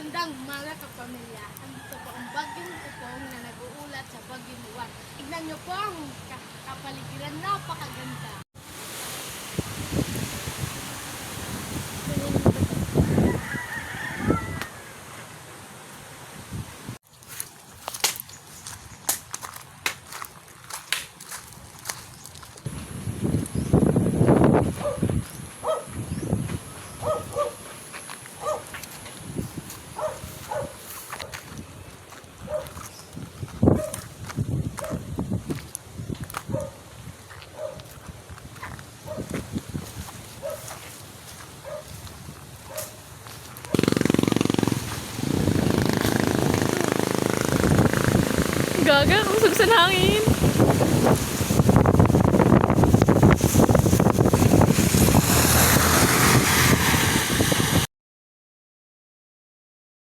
Magandang umaga kapamilya. Andito po ang bagyong kupong na nag-uulat sa bagyong luwan. Tignan niyo po ang ka- kapaligiran. Napakaganda. Gaga, usog sa hangin.